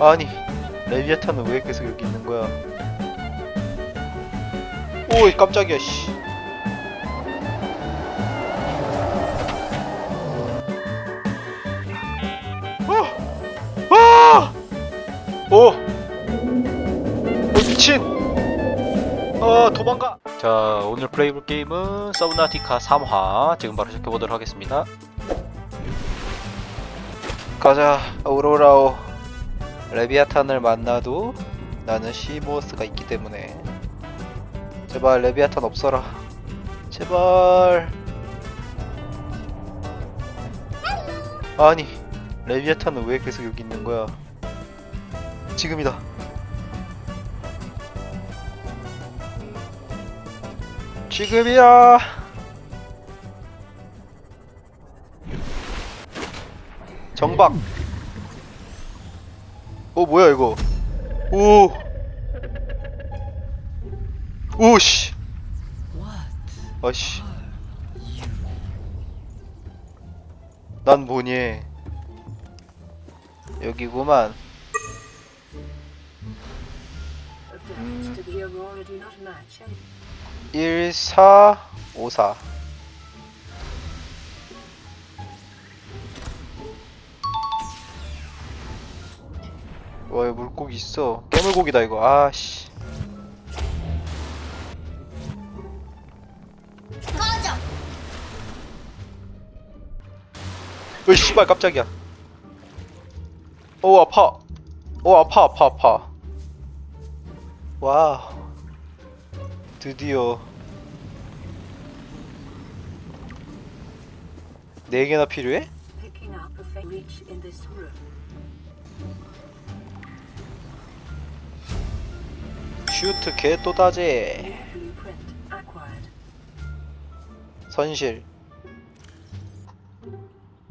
아니 레비아탄은 왜 계속 여기 있는 거야 오이 깜짝이야 씨 아! 아! 오! 오 미친! 어 도망가! 자 오늘 플레이볼 게임은 서브나티카 3화 지금 바로 시작해보도록 하겠습니다 가자 오로라오 레비아탄을 만나도 나는 시모스가 있기 때문에. 제발 레비아탄 없어라. 제발. 아니 레비아탄은 왜 계속 여기 있는 거야? 지금이다. 지금이야. 정박 어 뭐야 이거 오 오씨 아씨 난 뭐니 여기구만 Objectives to the Aurora do not match any 1454 와 여기 물고기 있어. 깨물고기다 이거. 아씨. 으 씨발 깜짝이야. 오 아파. 오 아파 아파 아파. 와. 드디어. 네 개나 필요해? 슈트 blueprint acquired. 선실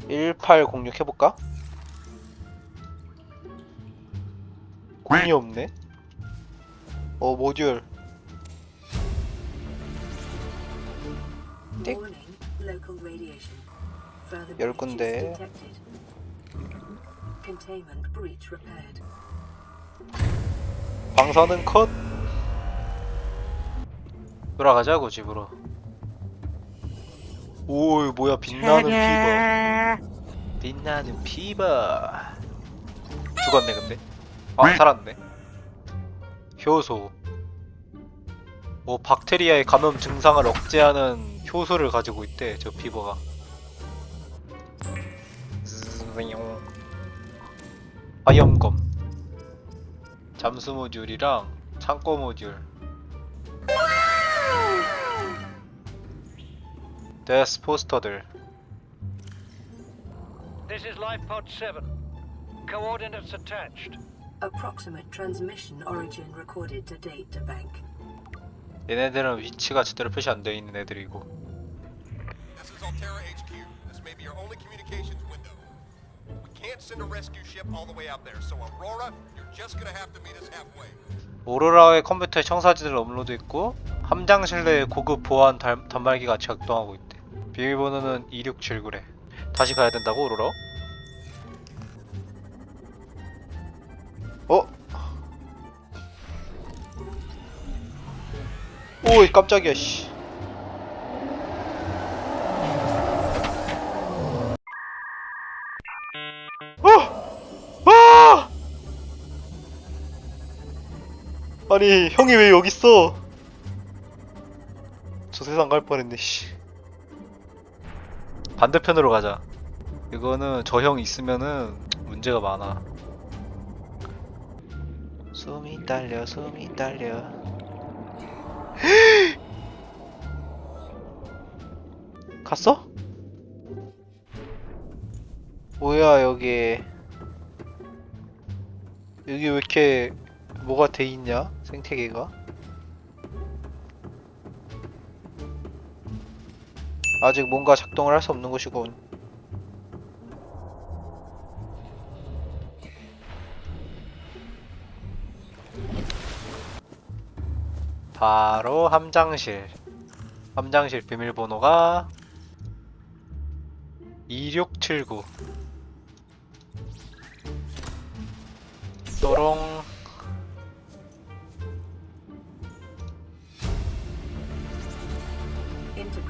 1806 해볼까? 공이 없네 어 모듈 띡. Warning, local radiation. Further 열 breaches 군데. detected. Containment breach repaired. 방사능 컷 돌아가자고 집으로. 오 뭐야 빛나는 피버 빛나는 피버 죽었네 근데. 아 살았네. 효소. 뭐 박테리아의 감염 증상을 억제하는 효소를 가지고 있대 저 피버가. 화염검. 잠수 모듈이랑 창고 모듈 데스 포스터들 This is Life Pod 7. Coordinates attached. Approximate transmission origin recorded to data bank. 얘네들은 위치가 제대로 표시 안 되어 있는 애들이고 This is Altera HQ. This may be your only communications window. We can't send a rescue ship all the way out there, so Aurora, you're just gonna have to meet us halfway. 오로라의 컴퓨터에 청사진을 업로드했고 함장 실 내에 고급 보안 달- 단말기가 작동하고 있대 비밀번호는 2679래 다시 가야 된다고 오로라? 어? 오이 깜짝이야 씨 어! 아! 아니 형이 왜 여기 있어? 저 세상 갈 뻔했네 씨. 반대편으로 가자. 이거는 저 형 있으면은 문제가 많아. 숨이 딸려 숨이 딸려. 갔어? 뭐야 여기 여기 왜 이렇게 뭐가 돼 있냐 생태계가 아직 뭔가 작동을 할 수 없는 것이군. 바로 함장실. 함장실 비밀번호가 2679 뾰롱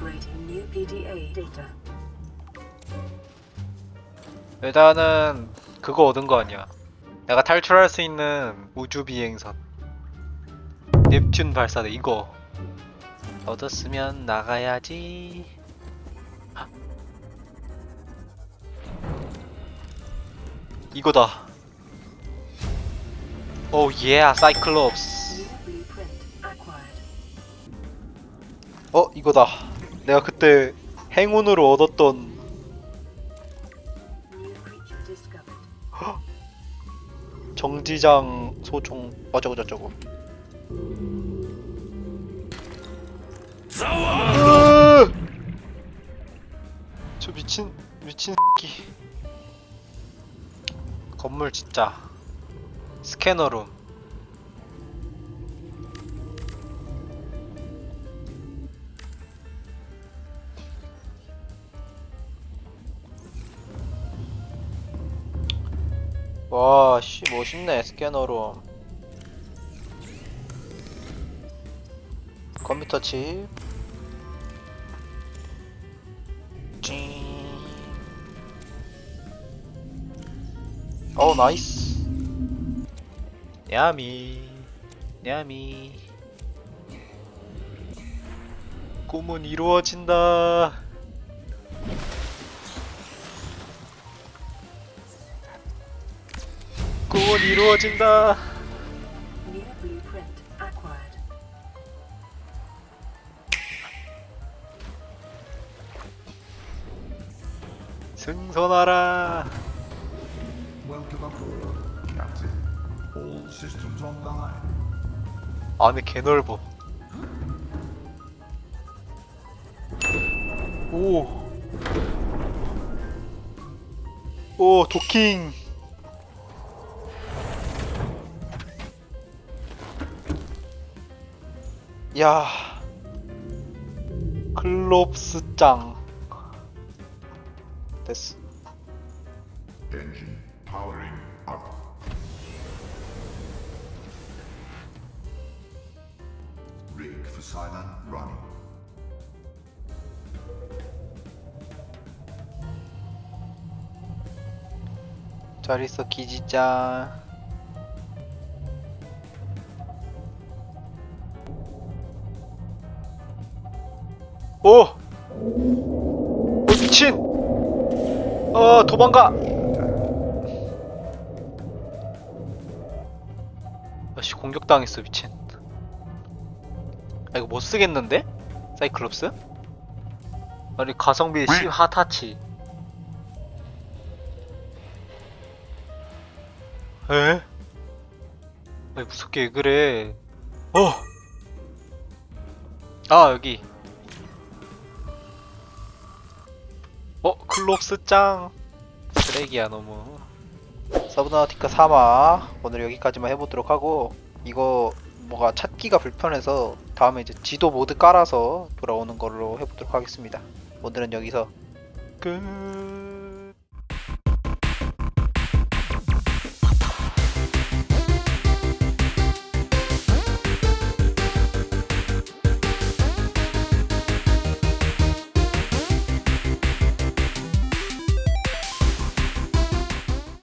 Integrating new PDA data. 일단은 그거 얻은 거 아니야 내가 탈출할 수 있는 우주 비행선 넵튠 발사대 이거 얻었으면 나가야지 하. 이거다 오 예, 사이클롭스 New blueprint acquired. 어 이거다 내가 그때 행운으로 얻었던. 정지장 소총 어쩌고 저쩌고! 저 미친 미친 새끼 건물 진짜 스캐너룸 와, 씨, 멋있네, 스캐너로. 컴퓨터 칩. 찡. 어, 나이스. 야미. 야미. 꿈은 이루어진다. 꿈은 이루어진다. 승선하라. 안에 개 넓어. 오. 오, 도킹. 야. 클롭스 짱. 됐어. 잘 있어, 기지짱. 오! 오, 미친! 어, 도망가! 아씨, 공격당했어, 미친. 아, 이거 못 쓰겠는데? 사이클롭스? 아니, 가성비 시 핫하치. 에? 아니 무섭게 왜 그래 어! 아 여기 어? 클롭스 짱. 쓰레기야 너무. 서브나우티카 3화 오늘 여기까지만 해보도록 하고 이거 뭐가 찾기가 불편해서 다음에 이제 지도 모드 깔아서 돌아오는 걸로 해보도록 하겠습니다. 오늘은 여기서 끝